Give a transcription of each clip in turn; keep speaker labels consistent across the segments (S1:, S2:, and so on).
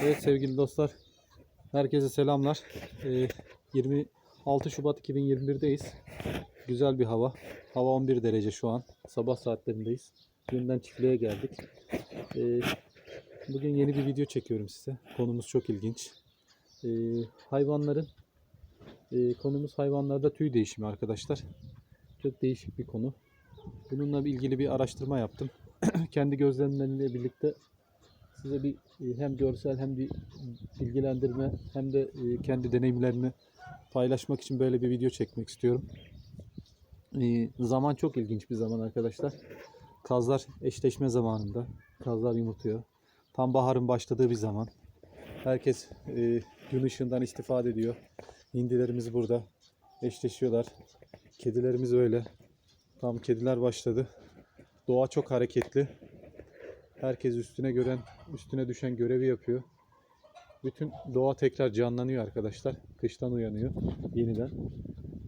S1: Evet sevgili dostlar. Herkese selamlar. Ee, 26 Şubat 2021'deyiz. Güzel bir hava. Hava 11 derece şu an. Sabah saatlerindeyiz. Günden çiftliğe geldik. Ee, bugün yeni bir video çekiyorum size. Konumuz çok ilginç. Ee, hayvanların e, konumuz hayvanlarda tüy değişimi arkadaşlar. Çok değişik bir konu. Bununla ilgili bir araştırma yaptım. Kendi gözlemlerimle birlikte size bir e, hem görsel hem bir bilgilendirme hem de e, kendi deneyimlerimi paylaşmak için böyle bir video çekmek istiyorum. E, Zaman çok ilginç bir zaman arkadaşlar. Kazlar eşleşme zamanında. Kazlar yumurtluyor. Tam baharın başladığı bir zaman. Herkes gün ışığından istifade ediyor. Hindilerimiz burada. Eşleşiyorlar. Kedilerimiz öyle. Tam kediler başladı. Doğa çok hareketli. Herkes üstüne gören, üstüne düşen görevi yapıyor. Bütün doğa tekrar canlanıyor arkadaşlar. Kıştan uyanıyor yeniden.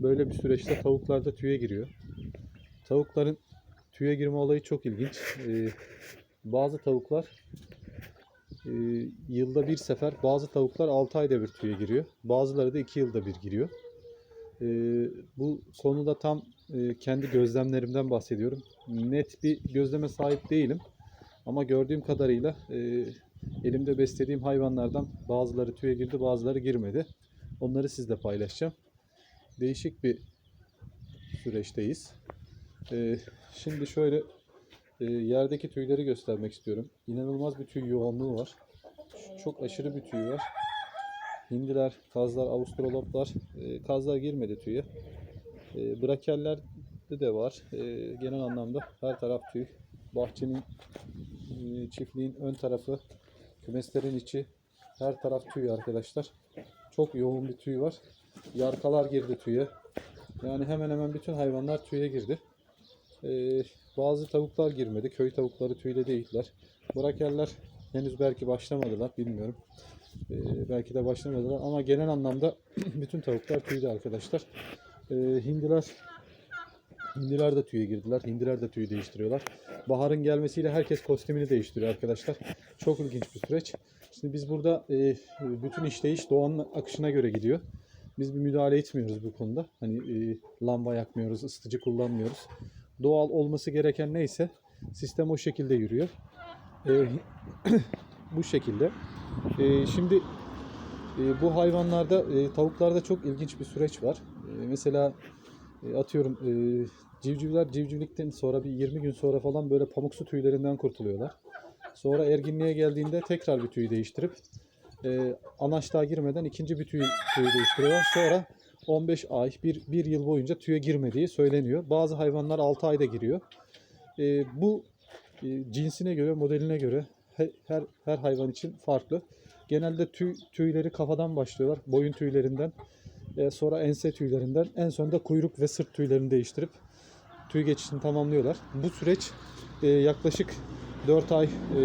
S1: Böyle bir süreçte tavuklar da tüye giriyor. Tavukların tüye girme olayı çok ilginç. Ee, bazı tavuklar e, yılda bir sefer, bazı tavuklar 6 ayda bir tüye giriyor. Bazıları da 2 yılda bir giriyor. Ee, bu konuda tam e, kendi gözlemlerimden bahsediyorum. Net bir gözleme sahip değilim. Ama gördüğüm kadarıyla e, elimde beslediğim hayvanlardan bazıları tüye girdi, bazıları girmedi. Onları sizle paylaşacağım. Değişik bir süreçteyiz. E, şimdi şöyle e, yerdeki tüyleri göstermek istiyorum. İnanılmaz bir tüy yoğunluğu var. Çok aşırı bir tüy var. Hindiler, kazlar, avustraloplar, e, kazlar girmedi tüye. E, brakellerde de var. E, genel anlamda her taraf tüy. Bahçenin çiftliğin ön tarafı, kümeslerin içi her taraf tüy arkadaşlar. Çok yoğun bir tüy var. Yarkalar girdi tüye. Yani hemen hemen bütün hayvanlar tüye girdi. E, bazı tavuklar girmedi. Köy tavukları tüyle değiller. Brakeller henüz belki başlamadılar. Bilmiyorum. E, belki de başlamadılar ama genel anlamda bütün tavuklar tüylü arkadaşlar. E, hindiler Hindiler de tüye girdiler. Hindiler de tüyü değiştiriyorlar. Baharın gelmesiyle herkes kostümünü değiştiriyor arkadaşlar. Çok ilginç bir süreç. Şimdi biz burada e, bütün işleyiş doğanın akışına göre gidiyor. Biz bir müdahale etmiyoruz bu konuda. Hani e, lamba yakmıyoruz, ısıtıcı kullanmıyoruz. Doğal olması gereken neyse sistem o şekilde yürüyor. E, bu şekilde. E, şimdi e, bu hayvanlarda, e, tavuklarda çok ilginç bir süreç var. E, mesela e, atıyorum e, civcivler civcivlikten sonra bir 20 gün sonra falan böyle pamuksu tüylerinden kurtuluyorlar. Sonra erginliğe geldiğinde tekrar bir tüy değiştirip e, anaçlığa girmeden ikinci bir tüy, tüy değiştiriyorlar. Sonra 15 ay, bir, bir yıl boyunca tüye girmediği söyleniyor. Bazı hayvanlar 6 ayda giriyor. E, bu e, cinsine göre, modeline göre he- her, her hayvan için farklı. Genelde tüy, tüyleri kafadan başlıyorlar. Boyun tüylerinden, e, sonra ense tüylerinden, en sonunda kuyruk ve sırt tüylerini değiştirip tüy geçişini tamamlıyorlar. Bu süreç e, yaklaşık 4 ay e,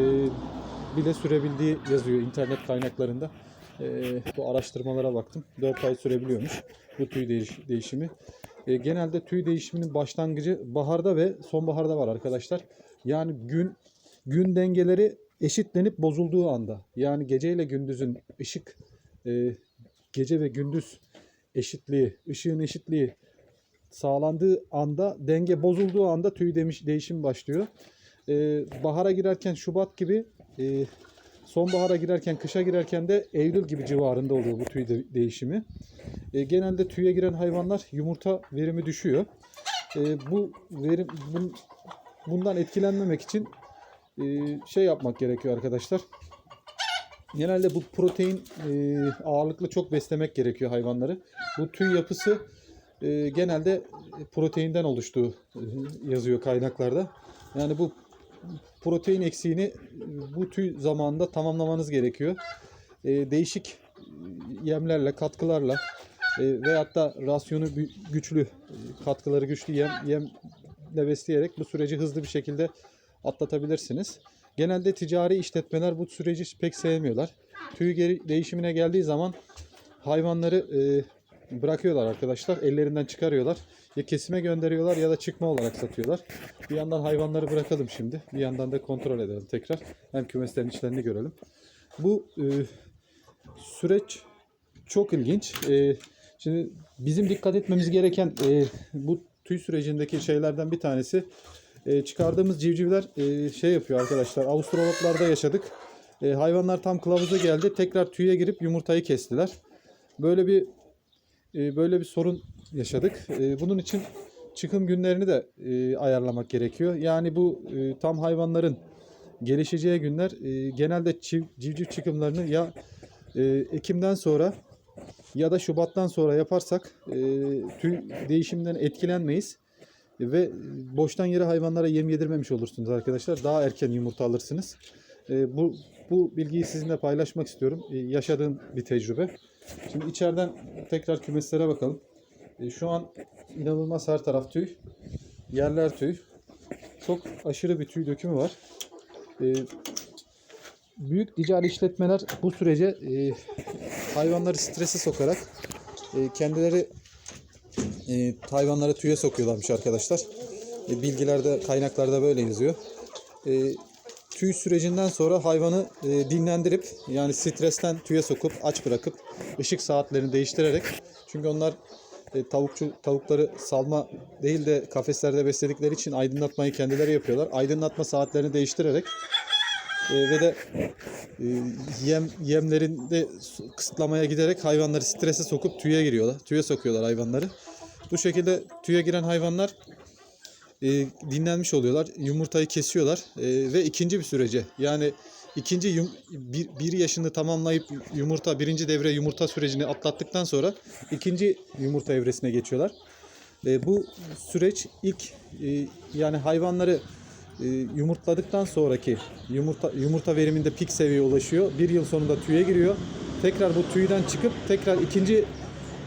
S1: bile sürebildiği yazıyor internet kaynaklarında. E, bu araştırmalara baktım. 4 ay sürebiliyormuş bu tüy değiş- değişimi. Genelde tüy değişiminin başlangıcı baharda ve sonbaharda var arkadaşlar. Yani gün gün dengeleri eşitlenip bozulduğu anda. Yani gece ile gündüzün ışık gece ve gündüz eşitliği, ışığın eşitliği sağlandığı anda, denge bozulduğu anda tüy demiş, değişim başlıyor. Ee, bahara girerken Şubat gibi, e, sonbahara girerken, kışa girerken de Eylül gibi civarında oluyor bu tüy de- değişimi. E, genelde tüye giren hayvanlar yumurta verimi düşüyor. E, bu verim bun- bundan etkilenmemek için e, şey yapmak gerekiyor arkadaşlar. Genelde bu protein e, ağırlıklı çok beslemek gerekiyor hayvanları. Bu tüy yapısı e, genelde proteinden oluştuğu e, yazıyor kaynaklarda. Yani bu protein eksiğini bu tüy zamanında tamamlamanız gerekiyor. E, değişik yemlerle, katkılarla e, veyahut da rasyonu gü- güçlü, e, katkıları güçlü yem, yemle besleyerek bu süreci hızlı bir şekilde atlatabilirsiniz. Genelde ticari işletmeler bu süreci pek sevmiyorlar. Tüy geri değişimine geldiği zaman hayvanları e, bırakıyorlar arkadaşlar. Ellerinden çıkarıyorlar. Ya kesime gönderiyorlar ya da çıkma olarak satıyorlar. Bir yandan hayvanları bırakalım şimdi. Bir yandan da kontrol edelim tekrar. Hem kümeslerin içlerini görelim. Bu e, süreç çok ilginç. E, şimdi bizim dikkat etmemiz gereken e, bu tüy sürecindeki şeylerden bir tanesi e, çıkardığımız civcivler e, şey yapıyor arkadaşlar. Avustraloplarda yaşadık. E, hayvanlar tam kılavuza geldi. Tekrar tüye girip yumurtayı kestiler. Böyle bir e, böyle bir sorun yaşadık. E, bunun için çıkım günlerini de e, ayarlamak gerekiyor. Yani bu e, tam hayvanların gelişeceği günler e, genelde çiv- civciv çıkımlarını ya e, Ekim'den sonra ya da Şubat'tan sonra yaparsak e, tüy değişiminden etkilenmeyiz ve boştan yere hayvanlara yem yedirmemiş olursunuz arkadaşlar. Daha erken yumurta alırsınız. E, bu bu bilgiyi sizinle paylaşmak istiyorum. E, yaşadığım bir tecrübe. Şimdi içeriden tekrar kümeslere bakalım. E, şu an inanılmaz her taraf tüy. Yerler tüy. Çok aşırı bir tüy dökümü var. E, büyük ticari işletmeler bu sürece e, hayvanları strese sokarak e, kendileri e, hayvanları tüye sokuyorlarmış arkadaşlar. E, bilgilerde, kaynaklarda böyle yazıyor. E, tüy sürecinden sonra hayvanı e, dinlendirip yani stresten tüye sokup aç bırakıp ışık saatlerini değiştirerek çünkü onlar e, tavukçu tavukları salma değil de kafeslerde besledikleri için aydınlatmayı kendileri yapıyorlar. Aydınlatma saatlerini değiştirerek e, ve de e, yem yemlerinde kısıtlamaya giderek hayvanları strese sokup tüye giriyorlar. Tüye sokuyorlar hayvanları. Bu şekilde tüye giren hayvanlar e, dinlenmiş oluyorlar. Yumurtayı kesiyorlar e, ve ikinci bir sürece yani ikinci yum, bir, bir yaşını tamamlayıp yumurta birinci devre yumurta sürecini atlattıktan sonra ikinci yumurta evresine geçiyorlar. E, bu süreç ilk e, yani hayvanları e, yumurtladıktan sonraki yumurta yumurta veriminde pik seviyeye ulaşıyor. Bir yıl sonunda tüye giriyor. Tekrar bu tüyden çıkıp tekrar ikinci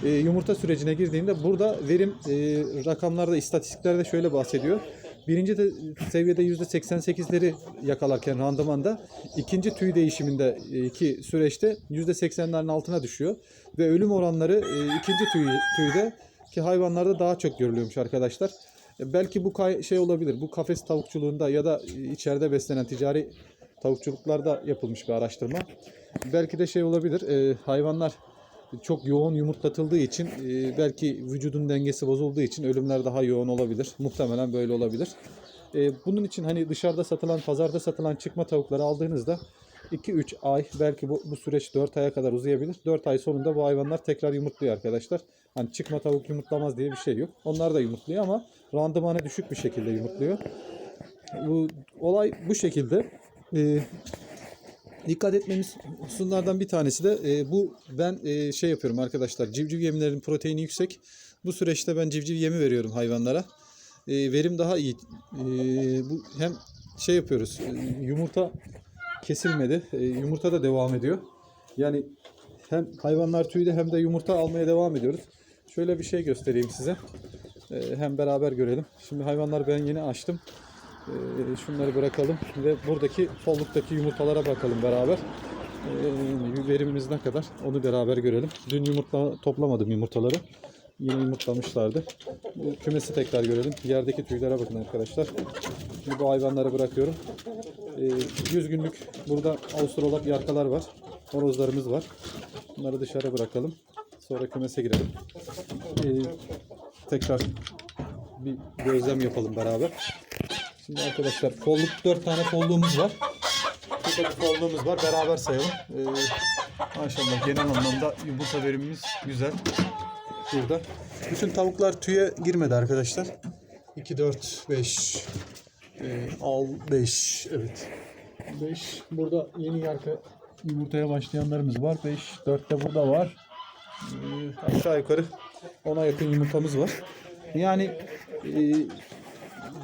S1: e, yumurta sürecine girdiğinde burada verim e, rakamlarda, istatistiklerde şöyle bahsediyor. Birinci de seviyede %88'leri yakalarken randımanda ikinci tüy değişiminde iki süreçte %80'lerin altına düşüyor. Ve ölüm oranları e, ikinci tüy, tüyde ki hayvanlarda daha çok görülüyormuş arkadaşlar. E, Belki bu kay- şey olabilir. Bu kafes tavukçuluğunda ya da içeride beslenen ticari tavukçuluklarda yapılmış bir araştırma. Belki de şey olabilir. e, hayvanlar çok yoğun yumurtlatıldığı için e, belki vücudun dengesi bozulduğu için ölümler daha yoğun olabilir. Muhtemelen böyle olabilir. E, bunun için hani dışarıda satılan, pazarda satılan çıkma tavukları aldığınızda 2-3 ay belki bu, bu süreç 4 aya kadar uzayabilir. 4 ay sonunda bu hayvanlar tekrar yumurtluyor arkadaşlar. Hani çıkma tavuk yumurtlamaz diye bir şey yok. Onlar da yumurtluyor ama randımanı düşük bir şekilde yumurtluyor. Bu olay bu şekilde. E, dikkat etmemiz hususlardan bir tanesi de e, bu ben e, şey yapıyorum arkadaşlar civciv yemlerinin proteini yüksek. Bu süreçte ben civciv yemi veriyorum hayvanlara. E, verim daha iyi. E, bu hem şey yapıyoruz. e, yumurta kesilmedi. E, yumurta da devam ediyor. Yani hem hayvanlar tüyde hem de yumurta almaya devam ediyoruz. Şöyle bir şey göstereyim size. E, hem beraber görelim. Şimdi hayvanlar ben yeni açtım. Ee, şunları bırakalım ve buradaki folluktaki yumurtalara bakalım beraber. Ee, verimimiz ne kadar onu beraber görelim. Dün yumurta toplamadım yumurtaları. Yine yumurtlamışlardı. Bu kümesi tekrar görelim. Yerdeki tüylere bakın arkadaşlar. Şimdi bu hayvanları bırakıyorum. Ee, 100 günlük burada Avustralop yarkalar var. Horozlarımız var. Bunları dışarı bırakalım. Sonra kümese girelim. Ee, tekrar bir gözlem yapalım beraber. Şimdi arkadaşlar kolluk 4 tane kolluğumuz var. Burada bir kolluğumuz var. Beraber sayalım. Ee, maşallah genel anlamda yumurta verimimiz güzel. Burada. Bütün tavuklar tüye girmedi arkadaşlar. 2, 4, 5, e, al 5. Evet. 5. Burada yeni yarka yumurtaya başlayanlarımız var. 5, 4 de burada var. Ee, aşağı yukarı 10'a yakın yumurtamız var. Yani e,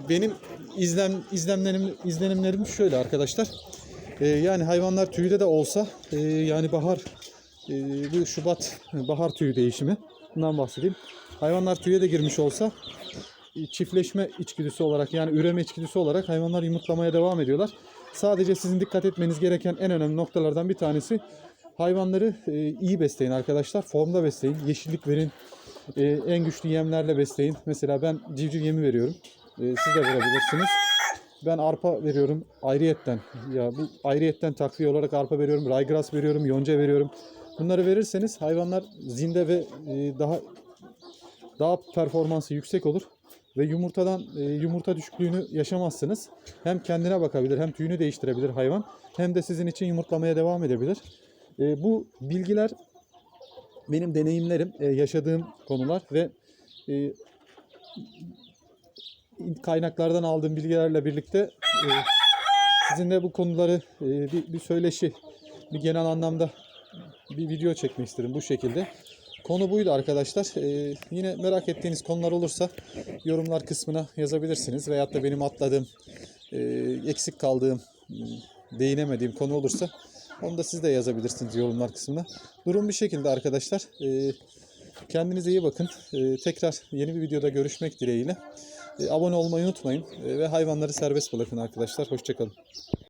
S1: benim izlem izlemlerim izlenimlerim şöyle arkadaşlar. Ee, yani hayvanlar tüyde de olsa e, yani bahar e, bu Şubat bahar tüyü değişimi bundan bahsedeyim. Hayvanlar tüye de girmiş olsa e, çiftleşme içgüdüsü olarak yani üreme içgüdüsü olarak hayvanlar yumurtlamaya devam ediyorlar. Sadece sizin dikkat etmeniz gereken en önemli noktalardan bir tanesi hayvanları e, iyi besleyin arkadaşlar. Formda besleyin. Yeşillik verin. E, en güçlü yemlerle besleyin. Mesela ben civciv yemi veriyorum. E, siz de verebilirsiniz. ben arpa veriyorum ayrıyetten. Ya bu ayrıyetten takviye olarak arpa veriyorum, raygras veriyorum, yonca veriyorum. Bunları verirseniz hayvanlar zinde ve e, daha daha performansı yüksek olur ve yumurtadan e, yumurta düşüklüğünü yaşamazsınız. Hem kendine bakabilir, hem tüyünü değiştirebilir hayvan, hem de sizin için yumurtlamaya devam edebilir. E, bu bilgiler benim deneyimlerim, e, yaşadığım konular ve e, kaynaklardan aldığım bilgilerle birlikte e, sizinle bu konuları e, bir, bir söyleşi, bir genel anlamda bir video çekmek istedim bu şekilde. Konu buydu arkadaşlar. E, yine merak ettiğiniz konular olursa yorumlar kısmına yazabilirsiniz. Veyahut da benim atladığım, e, eksik kaldığım, e, değinemediğim konu olursa onu da siz de yazabilirsiniz yorumlar kısmına. Durum bir şekilde arkadaşlar. E, kendinize iyi bakın. E, tekrar yeni bir videoda görüşmek dileğiyle. E, abone olmayı unutmayın E, ve hayvanları serbest bırakın arkadaşlar. Hoşçakalın.